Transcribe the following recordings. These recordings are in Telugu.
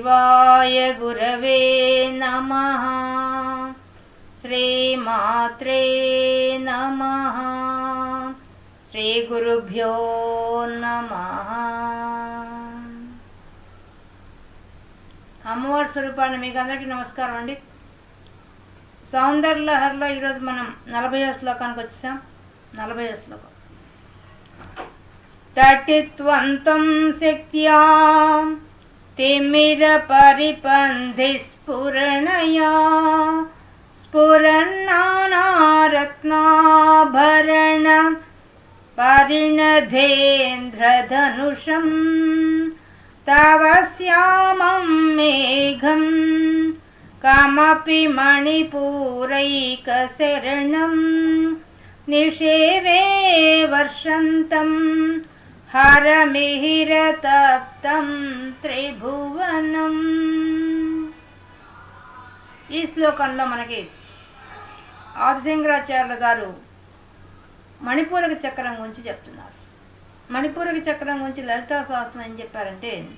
శివాయ గురవే నమ శ్రీమాత్రే నమ శ్రీ గురుభ్యో నమ అమ్మవారి స్వరూపాన్ని మీకు అందరికీ నమస్కారం అండి. సౌందర్యలహరిలో ఈరోజు మనం నలభై శ్లోకానికి వచ్చాం నలభై శ్లోకం. తటిత్వంతం శక్త్యా तिमिरपरिपन्धि स्फुरणया स्फुरन्नारत्नाभरणं परिणधेन्द्रधनुषं तव श्यामं मेघं कमपि मणिपूरैकशरणं निषेवे वर्षन्तम् వర్షంతం హరమిహిరతప్తం త్రిభువనం ఈ శ్లోకంలో మనకి ఆదిశంకరాచార్యులు గారు మణిపూరక చక్రం గురించి చెప్తున్నారు. మణిపూరక చక్రం గురించి లలితా శాస్త్రం ఏం చెప్పారంటే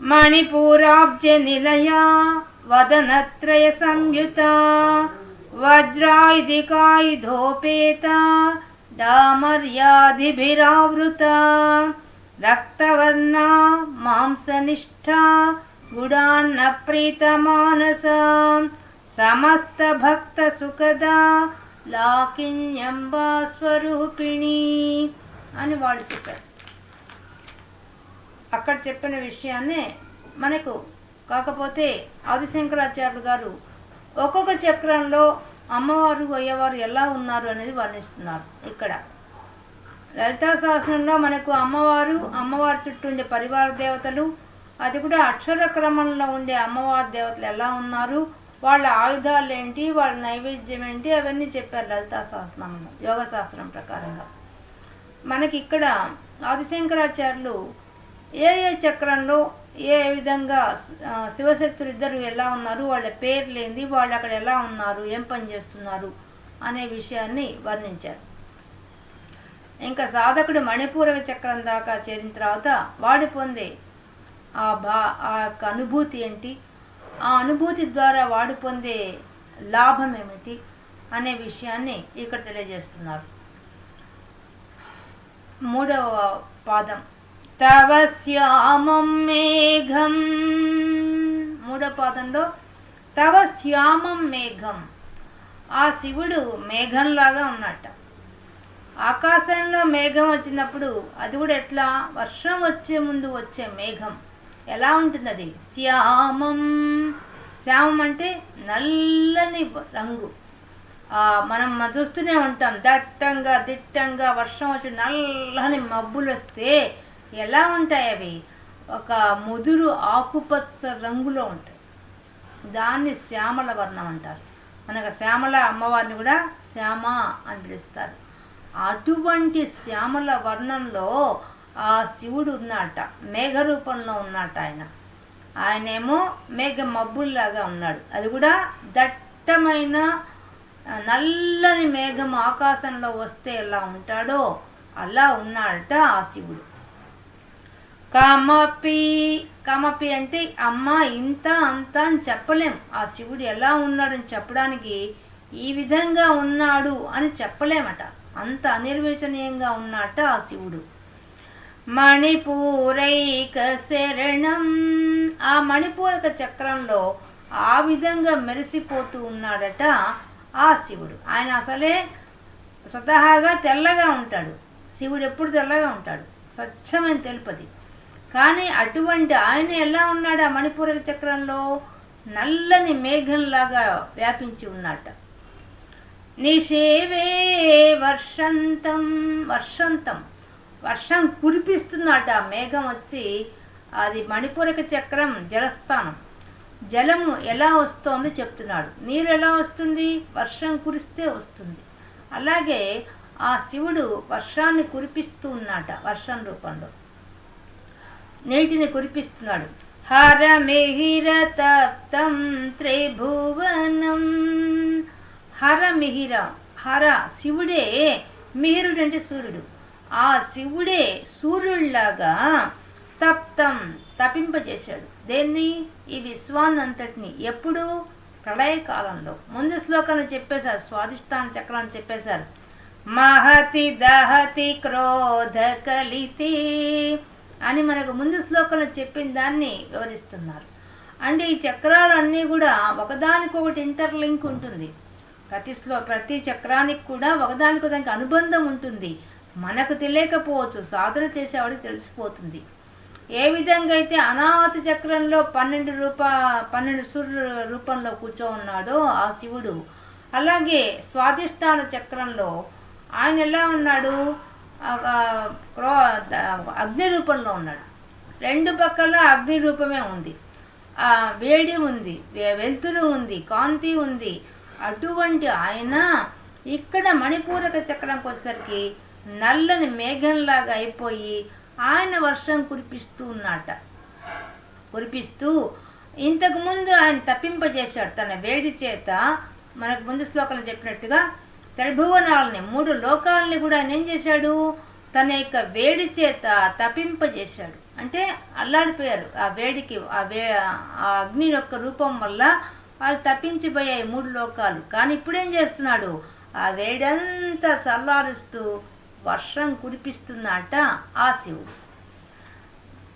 మణిపూరాబ్జ నిలయ వదనత్రయ సంయుత వజ్రాయుధికాయుధోపేత డామర్యాదిభిరావృత రక్తవర్ణ మాంసనిష్ట గుడాన్న ప్రీతమానస సమస్త భక్త సుఖదా లాకిన్యంబా స్వరూపిణి అని వాళ్ళు చెప్పారు. అక్కడ చెప్పిన విషయాన్నే మనకు కాకపోతే ఆదిశంకరాచార్యులు గారు ఒక్కొక్క చక్రంలో అమ్మవారు అయ్యవారు ఎలా ఉన్నారు అనేది వర్ణిస్తున్నారు ఇక్కడ. లలితా శాసనంలో మనకు అమ్మవారు అమ్మవారి చుట్టూ ఉండే పరివార దేవతలు అది కూడా అక్షర క్రమంలో ఉండే అమ్మవారి దేవతలు ఎలా ఉన్నారు వాళ్ళ ఆయుధాలు ఏంటి వాళ్ళ నైవేద్యం ఏంటి అవన్నీ చెప్పారు లలితా శాస్త్రంలో యోగ శాస్త్రం ప్రకారంగా. మనకి ఇక్కడ ఆదిశంకరాచార్యులు ఏ ఏ చక్రంలో ఏ విధంగా శివశక్తులు ఇద్దరు ఎలా ఉన్నారు? వాళ్ళ పేర్లు ఏంది వాళ్ళు అక్కడ ఎలా ఉన్నారు? ఏం పని చేస్తున్నారు? అనే విషయాన్ని వర్ణించారు. ఇంకా సాధకుడు మణిపూరక చక్రం దాకా చేరిన తర్వాత వాడు పొందే ఆ బా ఆ యొక్క అనుభూతి ఏంటి? ఆ అనుభూతి ద్వారా వాడు పొందే లాభం ఏమిటి? అనే విషయాన్ని ఇక్కడ తెలియజేస్తున్నారు. మూడవ పాదం. తవ శ్యామం మేఘం. మూడో పాదంలో తవ శ్యామం మేఘం. ఆ శివుడు మేఘంలాగా ఉన్నట్ట. ఆకాశంలో మేఘం వచ్చినప్పుడు అది కూడా ఎట్లా? వర్షం వచ్చే ముందు వచ్చే మేఘం. ఎలా ఉంటుంది అది? శ్యామం. శ్యామం అంటే నల్లని రంగు. మనం చూస్తూనే ఉంటాం. దట్టంగా దిట్టంగా వర్షం వచ్చి నల్లని మబ్బులు వస్తే ఎలా ఉంటాయి అవి? ఒక ముదురు ఆకుపచ్చ రంగులో ఉంటాయి. దాన్ని శ్యామల వర్ణం అంటారు. మనకు శ్యామల అమ్మవారిని కూడా శ్యామ అని పిలుస్తారు. అటువంటి శ్యామల వర్ణంలో ఆ శివుడు ఉన్నట మేఘ రూపంలో ఉన్నట ఆయన. ఆయనేమో మేఘ మబ్బుల్లాగా ఉన్నాడు. అది కూడా దట్టమైన నల్లని మేఘం ఆకాశంలో వస్తే ఎలా ఉంటాడో అలా ఉన్నాడట ఆ శివుడు. కమపి కమపి అంటే అమ్మ ఇంత అంత అని చెప్పలేం. ఆ శివుడు ఎలా ఉన్నాడని చెప్పడానికి ఈ విధంగా ఉన్నాడు అని చెప్పలేమట. అంత అనిర్వచనీయంగా ఉన్నట ఆ శివుడు. మణిపూరైక శరణం. ఆ మణిపూరక చక్రంలో ఆ విధంగా మెరిసిపోతూ ఉన్నాడట ఆ శివుడు. ఆయన అసలే స్వతహాగా తెల్లగా ఉంటాడు. శివుడు ఎప్పుడు తెల్లగా ఉంటాడు? స్వచ్ఛమైన తెలుపది. కానీ అటువంటి ఆయన ఎలా ఉన్నాడు ఆ మణిపూర చక్రంలో? నల్లని మేఘంలాగా వ్యాపించి ఉన్నట్ట నిషేవే వర్షంతం వర్షంతం. వర్షం కురిపిస్తున్నట ఆ మేఘం వచ్చి అది మణిపూరక చక్రం జలస్థానం. జలము ఎలా వస్తోంది చెప్తున్నాడు. నీరు ఎలా వస్తుంది? వర్షం కురిస్తే వస్తుంది. అలాగే ఆ శివుడు వర్షాన్ని కురిపిస్తూ ఉన్నట వర్షం రూపంలో. నీటిని కురిపిస్తున్నాడు. హర తప్తం త్రిభువనం. హర మిహిర హర శివుడే మిహిరుడు అంటే సూర్యుడు. ఆ శివుడే సూర్యుడిలాగా తప్తం తపింపజేశాడు. దేన్ని? ఈ విశ్వాన్నంతటిని ఎప్పుడు? ప్రళయకాలంలో. ముందు శ్లోకాన్ని చెప్పేశారు స్వాదిష్టాన చక్రాన్ని చెప్పేశారు. మహతి దహతి క్రోధ కలితే అని మనకు ముందు శ్లోకంలో చెప్పిన దాన్ని వివరిస్తున్నారు. అంటే ఈ చక్రాలన్నీ కూడా ఒకదానికొకటి ఇంటర్లింక్ ఉంటుంది. ప్రతి శ్లో ప్రతి చక్రానికి కూడా ఒకదానికొకదానికి అనుబంధం ఉంటుంది. మనకు తెలియకపోవచ్చు సాధన చేసేవాడికి తెలిసిపోతుంది. ఏ విధంగా అయితే అనాహత చక్రంలో పన్నెండు రూప పన్నెండు సూర్యుల రూపంలో కూర్చో ఉన్నాడో ఆ శివుడు అలాగే స్వాధిష్టాన చక్రంలో ఆయన ఎలా ఉన్నాడు? ఒక క్రో అగ్ని రూపంలో ఉన్నాడు. రెండు పక్కల అగ్ని రూపమే ఉంది. ఆ వేడి ఉంది వెలుతురు ఉంది కాంతి ఉంది. అటువంటి ఆయన ఇక్కడ మణిపూరక చక్రంకి వచ్చేసరికి నల్లని మేఘంలాగా అయిపోయి ఆయన వర్షం కురిపిస్తూ ఉన్నట కురిపిస్తూ ఇంతకు ముందు ఆయన తప్పింపజేశాడు. తన వేడి చేత మనకు ముందు శ్లోకంలో చెప్పినట్టుగా త్రిభువనాలని మూడు లోకాలని కూడా ఆయన ఏం చేశాడు? తన యొక్క వేడి చేత తప్పింపజేశాడు అంటే అల్లాడిపోయారు ఆ వేడికి ఆ వే ఆ అగ్ని యొక్క రూపం వల్ల వాళ్ళు తప్పించిపోయాయి మూడు లోకాలు. కానీ ఇప్పుడేం చేస్తున్నాడు? ఆ వేడంతా చల్లారుస్తూ వర్షం కురిపిస్తున్నట ఆ శివుడు.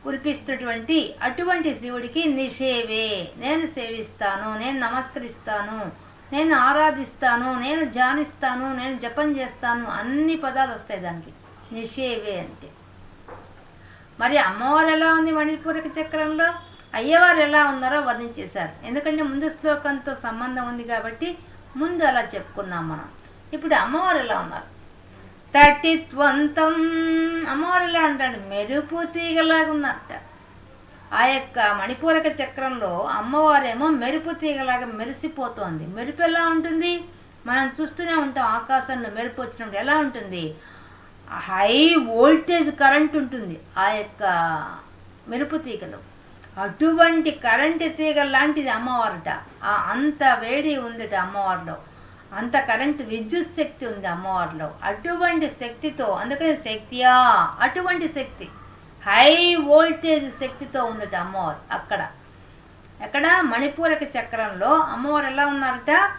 కురిపిస్తున్నటువంటి అటువంటి శివుడికి నిషేవే నేను సేవిస్తాను నేను నమస్కరిస్తాను. నేను ఆరాధిస్తాను నేను ధ్యానిస్తాను నేను జపం చేస్తాను అన్ని పదాలు వస్తాయి దానికి. నిషేవే అంటే. మరి అమ్మవారు ఎలా ఉంది మణిపూరక చక్రంలో? అయ్యవారు ఎలా ఉన్నారో వర్ణించేశారు. ఎందుకంటే ముందు శ్లోకంతో సంబంధం ఉంది కాబట్టి ముందు అలా చెప్పుకున్నాం మనం. ఇప్పుడు అమ్మవారు ఎలా ఉన్నారు? తటిత్వంతం అమ్మవారు ఎలా అంటాడు? మెరుపు తీగలాగా ఉన్నారట. ఆ యొక్క మణిపూరక చక్రంలో అమ్మవారేమో మెరుపు తీగలాగా మెరిసిపోతోంది. మెరుపు ఎలా ఉంటుంది? మనం చూస్తూనే ఉంటాం ఆకాశంలో మెరుపు వచ్చినప్పుడు ఎలా ఉంటుంది? హై వోల్టేజ్ కరెంట్ ఉంటుంది ఆ యొక్క మెరుపు తీగలో. అటువంటి కరెంటు తీగ లాంటిది అమ్మవారట. అంత వేడి ఉందిట అమ్మవారిలో. అంత కరెంటు విద్యుత్ శక్తి ఉంది అమ్మవారిలో. అటువంటి శక్తితో అందుకని శక్తియా అటువంటి శక్తి. హై వోల్టేజ్ శక్తితో ఉందట అమ్మవారు అక్కడ. ఎక్కడ? మణిపూరక చక్రంలో. అమ్మవారు ఎలా ఉన్నారట?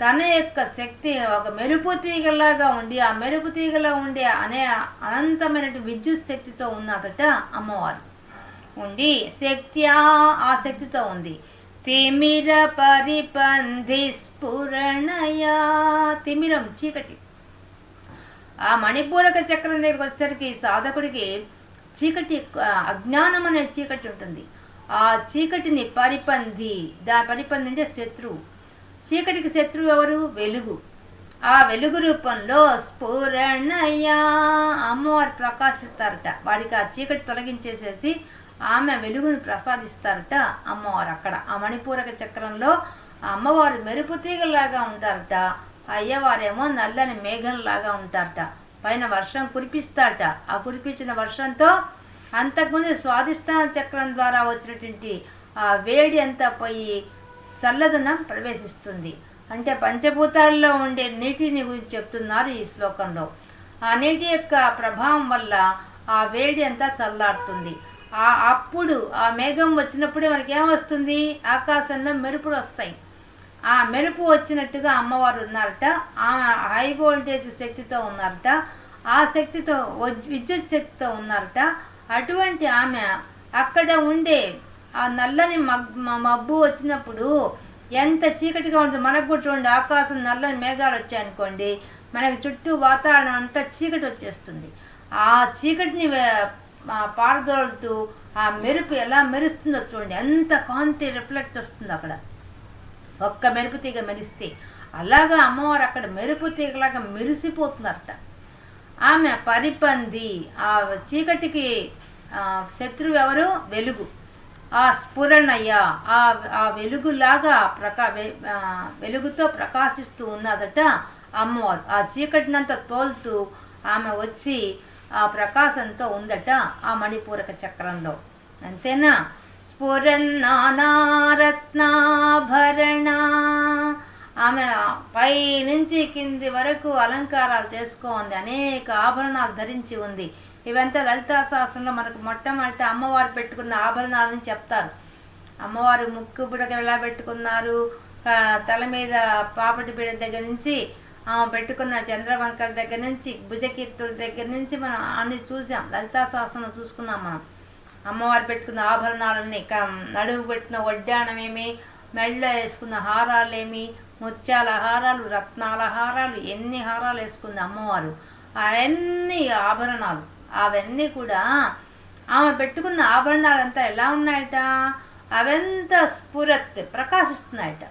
తన యొక్క శక్తి ఒక మెరుపు తీగలాగా ఉండి ఆ మెరుపు తీగలో ఉండే అనే అనంతమైన విద్యుత్ శక్తితో ఉన్నదట అమ్మవారు. ఉండి శక్త్యా ఆ శక్తితో ఉంది. తిమిర పరిపంధి స్ఫురణయా తిమిరం చీకటి. ఆ మణిపూరక చక్రం దగ్గరికి వచ్చేసరికి సాధకుడికి చీకటి అజ్ఞానం అనే చీకటి ఉంటుంది. ఆ చీకటిని పరిపంది దా పరిపంది అంటే శత్రువు. చీకటికి శత్రువు ఎవరు? వెలుగు. ఆ వెలుగు రూపంలో స్ఫురణయ్యా అమ్మవారు ప్రకాశిస్తారట. వాడికి ఆ చీకటి తొలగించేసేసి ఆమె వెలుగును ప్రసాదిస్తారట అమ్మవారు అక్కడ. ఆ మణిపూరక చక్రంలో అమ్మవారు మెరుపు తీగలాగా ఉంటారట. అయ్యవారేమో నల్లని మేఘంలాగా ఉంటారట. పైన వర్షం కురిపిస్తాట ఆ కురిపించిన వర్షంతో అంతకుముందు స్వాదిష్టాన చక్రం ద్వారా వచ్చినటువంటి ఆ వేడి అంతా పోయి చల్లదనం ప్రవేశిస్తుంది. అంటే పంచభూతాల్లో ఉండే నీటిని గురించి చెప్తున్నారు ఈ శ్లోకంలో. ఆ నీటి యొక్క ప్రభావం వల్ల ఆ వేడి అంతా చల్లారుతుంది. ఆ అప్పుడు ఆ మేఘం వచ్చినప్పుడే మనకి ఏమొస్తుంది ఆకాశంలో మెరుపులు వస్తాయి. ఆ మెరుపు వచ్చినట్టుగా అమ్మవారు ఉన్నారట. ఆ హై వోల్టేజ్ శక్తితో ఉన్నారట. ఆ శక్తితో విద్యుత్ శక్తితో ఉన్నారట. అటువంటి ఆమె అక్కడ ఉండే ఆ నల్లని మగ్ మబ్బు వచ్చినప్పుడు ఎంత చీకటిగా ఉంటుంది మనకు కూడా చూడండి ఆకాశం నల్లని మేఘాలు వచ్చాయనుకోండి మనకి చుట్టూ వాతావరణం అంతా చీకటి వచ్చేస్తుంది. ఆ చీకటిని ఆ పారదోలుతూ ఆ మెరుపు ఎలా మెరుస్తుందో చూడండి ఎంత కాంతి రిఫ్లెక్ట్ వస్తుంది అక్కడ. ఒక్క మెరుపు తీగ మెరిస్తే అలాగా అమ్మవారు అక్కడ మెరుపు తీగలాగా మెరిసిపోతున్నారట. ఆమె పరిపంది. ఆ చీకటికి శత్రువు ఎవరు? వెలుగు. ఆ స్ఫురణయ్య. ఆ ఆ వెలుగులాగా ప్రకా వె- వెలుగుతో ప్రకాశిస్తూ ఉన్నదట అమ్మవారు. ఆ చీకటినంతా తోలుతూ ఆమె వచ్చి ఆ ప్రకాశంతో ఉందట ఆ మణిపూరక చక్రంలో. అంతేనా? స్ఫురన్నానారత్నాభరణ ఆమె పై నుంచి కింది వరకు అలంకారాలు చేసుకోంది అనేక ఆభరణాలు ధరించి ఉంది. ఇవంతా లలితా శాస్త్రంలో మనకు మొట్టమొదటి అమ్మవారు పెట్టుకున్న ఆభరణాలని చెప్తారు. అమ్మవారు ముక్కు బుడక ఎలా పెట్టుకున్నారు? తల మీద పాపటి బిడ దగ్గర నుంచి ఆమె పెట్టుకున్న చంద్రవంకర దగ్గర నుంచి భుజకీర్తుల దగ్గర నుంచి మనం అన్ని చూసాం. లలితా శాస్త్రం చూసుకున్నాం మనం. అమ్మవారు పెట్టుకున్న ఆభరణాలన్నీ క- నడుము పెట్టిన వడ్డాణమేమి మెళ్ళలో వేసుకున్న హారాలేమి ముత్యాల హారాలు రత్నాల హారాలు ఎన్ని హారాలు వేసుకుంది అమ్మవారు. అవన్నీ ఆభరణాలు. అవన్నీ కూడా ఆమె పెట్టుకున్న ఆభరణాలంతా ఎలా ఉన్నాయట? అవంతా స్ఫురత్ ప్రకాశిస్తున్నాయట.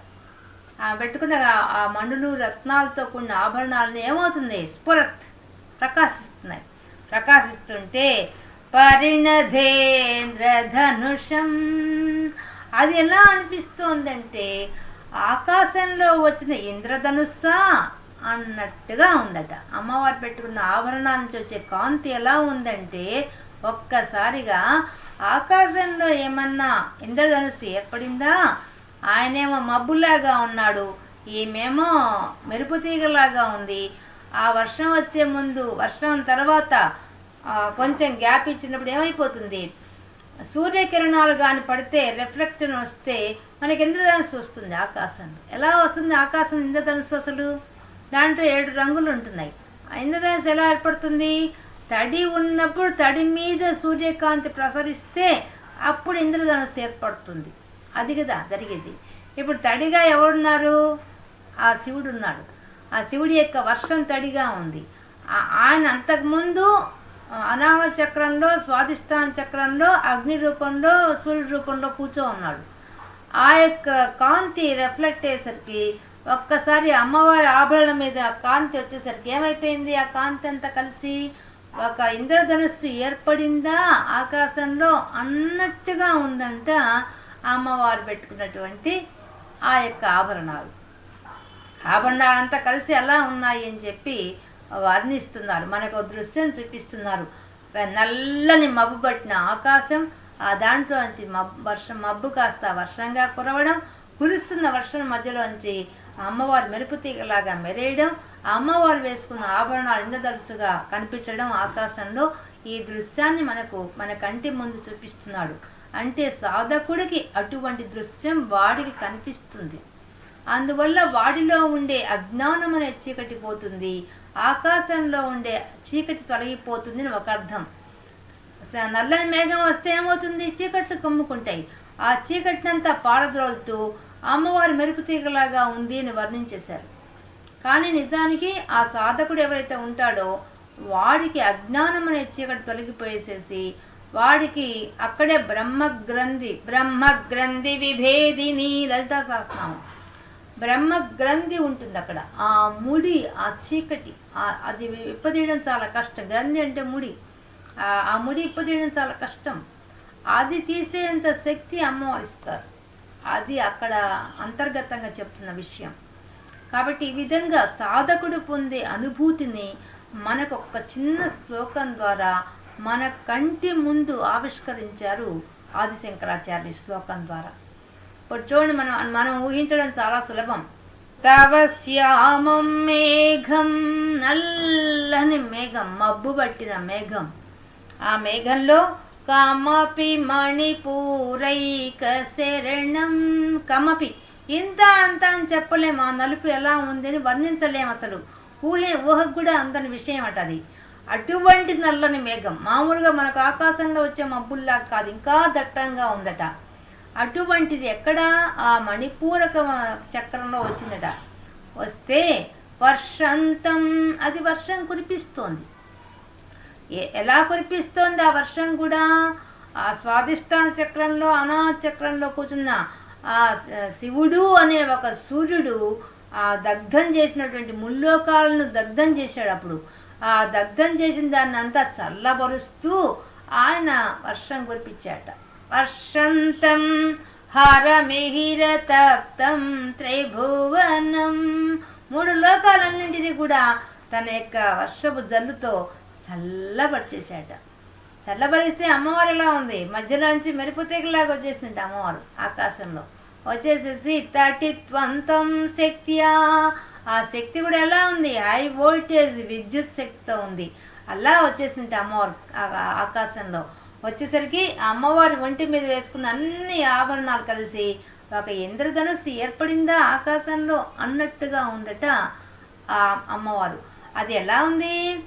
ఆమె పెట్టుకున్న ఆ- మండులు రత్నాలతో కూడిన ఆభరణాలను ఏమవుతుంది? స్ఫురత్ ప్రకాశిస్తున్నాయి. ప్రకాశిస్తుంటే పరిణధేంద్ర ధనుషం అది ఎలా అనిపిస్తోందంటే ఆకాశంలో వచ్చిన ఇంద్రధనుస్సా అన్నట్టుగా ఉందట. అమ్మవారు పెట్టుకున్న ఆభరణాల నుంచి వచ్చే కాంతి ఎలా ఉందంటే ఒక్కసారిగా ఆకాశంలో ఏమన్నా ఇంద్రధనుస్సు ఏర్పడిందా? ఆయనేమో మబ్బులాగా ఉన్నాడు. ఈమెమో మెరుపు తీగలాగా ఉంది. ఆ వర్షం వచ్చే ముందు వర్షం తర్వాత కొంచెం గ్యాప్ ఇచ్చినప్పుడు ఏమైపోతుంది? సూర్యకిరణాలు కానీ పడితే రిఫ్లెక్షన్ వస్తే మనకి ఇంద్రధనుస్సు వస్తుంది ఆకాశంలో ఎలా వస్తుంది? ఆకాశం ఇంద్రధనుస్సు అసలు? దాంట్లో ఏడు రంగులు ఉంటున్నాయి. ఆ ఎలా ఏర్పడుతుంది? తడి ఉన్నప్పుడు తడి మీద సూర్యకాంతి ప్రసరిస్తే అప్పుడు ఇంద్రధనుస్సు ఏర్పడుతుంది. అది కదా జరిగేది. ఇప్పుడు తడిగా ఎవరున్నారు? ఆ శివుడు ఉన్నాడు. ఆ శివుడి యొక్క వర్షం తడిగా ఉంది. ఆయన అంతకుముందు అనామ చక్రంలో స్వాధిష్టాన చక్రంలో అగ్ని రూపంలో సూర్యుడి రూపంలో కూర్చో ఉన్నాడు. ఆ యొక్క కాంతి రిఫ్లెక్ట్ అయ్యేసరికి ఒక్కసారి అమ్మవారి ఆభరణం మీద కాంతి వచ్చేసరికి ఏమైపోయింది? ఆ కాంతి అంతా కలిసి ఒక ఇంద్రధనుస్సు ఏర్పడిందా? ఆకాశంలో అన్నట్టుగా ఉందంట అమ్మవారు పెట్టుకున్నటువంటి ఆ యొక్క ఆభరణాలు. ఆభరణాలంతా కలిసి ఎలా ఉన్నాయి అని చెప్పి వర్ణిస్తున్నారు మనకు దృశ్యం చూపిస్తున్నారు. నల్లని మబ్బు పట్టిన ఆకాశం ఆ దాంట్లోంచి మబ్బు వర్షం మబ్బు కాస్త వర్షంగా కురవడం కురుస్తున్న వర్షం మధ్యలోంచి అమ్మవారు మెరుపు తీగలాగా మెరేయడం అమ్మవారు వేసుకున్న ఆభరణాలు ఇంద్రదలుసుగా కనిపించడం ఆకాశంలో ఈ దృశ్యాన్ని మనకు మన కంటి ముందు చూపిస్తున్నాడు. అంటే సాధకుడికి అటువంటి దృశ్యం వాడికి కనిపిస్తుంది. అందువల్ల వాడిలో ఉండే అజ్ఞానం అనే చీకటి పోతుంది. ఆకాశంలో ఉండే చీకటి తొలగిపోతుంది అని ఒక అర్థం. నల్లని మేఘం వస్తే ఏమవుతుంది? చీకట్లు కమ్ముకుంటాయి. ఆ చీకటినంతా పారద్రోలుతూ అమ్మవారి మెరుపు తీగలాగా ఉంది అని వర్ణించేశారు. కానీ నిజానికి ఆ సాధకుడు ఎవరైతే ఉంటాడో వాడికి అజ్ఞానం అనే చీకటి తొలగిపోయేసేసి వాడికి అక్కడే బ్రహ్మగ్రంథి బ్రహ్మగ్రంథి విభేదిని లలితా శాస్త్రం బ్రహ్మ గ్రంథి ఉంటుంది అక్కడ. ఆ ముడి ఆ చీకటి అది విప్పదీయడం చాలా కష్టం. గ్రంథి అంటే ముడి. ఆ- ముడి ఇప్పదీయడం చాలా కష్టం. అది తీసేంత శక్తి అమ్మవారు ఇస్తారు. అది అక్కడ అంతర్గతంగా చెప్తున్న విషయం. కాబట్టి ఈ విధంగా సాధకుడు పొందే అనుభూతిని మనకు ఒక చిన్న శ్లోకం ద్వారా మన కంటి ముందు ఆవిష్కరించారు ఆదిశంకరాచార్య శ్లోకం ద్వారా. చూడండి మనం మనం ఊహించడం చాలా సులభం. తవ శ్యామం మేఘం నల్లని మేఘం మబ్బు పట్టిన మేఘం. ఆ మేఘంలో కమపి మణిపూరైక శరణం కమపి. ఇంత అంత అని చెప్పలేము. ఆ నలుపు ఎలా ఉంది అని వర్ణించలేము అసలు. ఊహే ఊహకు కూడా అందని విషయం అట అది. అటువంటి నల్లని మేఘం మామూలుగా మనకు ఆకాశంలో వచ్చే మబ్బుల్లా కాదు ఇంకా దట్టంగా ఉందట. అటువంటిది ఎక్కడ ఆ మణిపూరక చక్రంలో వచ్చిందట. వస్తే వర్షంతం అది వర్షం కురిపిస్తోంది. ఎలా కురిపిస్తోంది ఆ వర్షం కూడా? ఆ స్వాదిష్టాన చక్రంలో అనాథ చక్రంలో కూర్చున్న ఆ శివుడు అనే ఒక సూర్యుడు ఆ దగ్ధం చేసినటువంటి ముల్లోకాలను దగ్ధం చేశాడు అప్పుడు. ఆ దగ్ధం చేసిన దాన్ని అంతా చల్లబరుస్తూ ఆయన వర్షం కురిపించాట వర్షంతం హరమిహిరతప్తం తప్తం మూడు లోకాలన్నింటినీ కూడా తన యొక్క వర్షపు జల్లుతో చల్లబరిచేశాట చల్లబరిస్తే అమ్మవారు ఎలా ఉంది? మధ్యలోంచి మెరుపుతీగలాగా వచ్చేసింది అమ్మవారు ఆకాశంలో. వచ్చేసేసి తటిత్వంతం శక్తియా ఆ శక్తి కూడా ఎలా ఉంది? హై వోల్టేజ్ విద్యుత్ శక్తితో ఉంది. అలా వచ్చేసింది అమ్మవారు ఆ- ఆకాశంలో. వచ్చేసరికి ఆ అమ్మవారి ఒంటి మీద వేసుకున్న అన్ని ఆభరణాలు కలిసి ఒక ఇంద్రధనుస్సు ఏర్పడిందా ఆకాశంలో అన్నట్టుగా ఉందట ఆ అమ్మవారు. అది ఎలా ఉంది?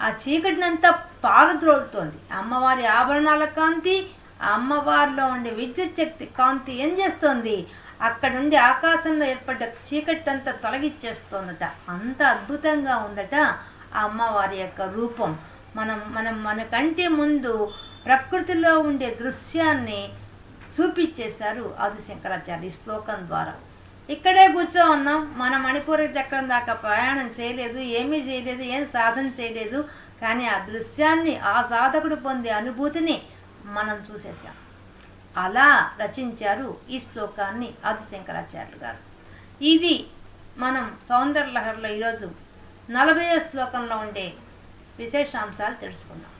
ఆ చీకటినంతా పారద్రోలుతోంది. అమ్మవారి ఆభరణాల కాంతి ఆ అమ్మవారిలో ఉండే విద్యుత్ శక్తి కాంతి ఏం చేస్తోంది? అక్కడ నుండి ఆకాశంలో ఏర్పడ్డ చీకటింతా తొలగిచ్చేస్తోందట. అంత అద్భుతంగా ఉందట ఆ అమ్మవారి యొక్క రూపం. మనం మనం మన కంటి ముందు ప్రకృతిలో ఉండే దృశ్యాన్ని చూపించేశారు ఆదిశంకరాచార్య ఈ శ్లోకం ద్వారా. ఇక్కడే కూర్చో ఉన్నాం మన మణిపూర చక్రం దాకా ప్రయాణం చేయలేదు ఏమీ చేయలేదు ఏం సాధన చేయలేదు కానీ ఆ దృశ్యాన్ని ఆ సాధకుడు పొందే అనుభూతిని మనం చూసేసాం అలా రచించారు ఈ శ్లోకాన్ని ఆదిశంకరాచార్యులు గారు. ఇది మనం సౌందర్య లహరిలో ఈరోజు నలభై శ్లోకంలో ఉండే విశేషాంశాలు తెలుసుకున్నాం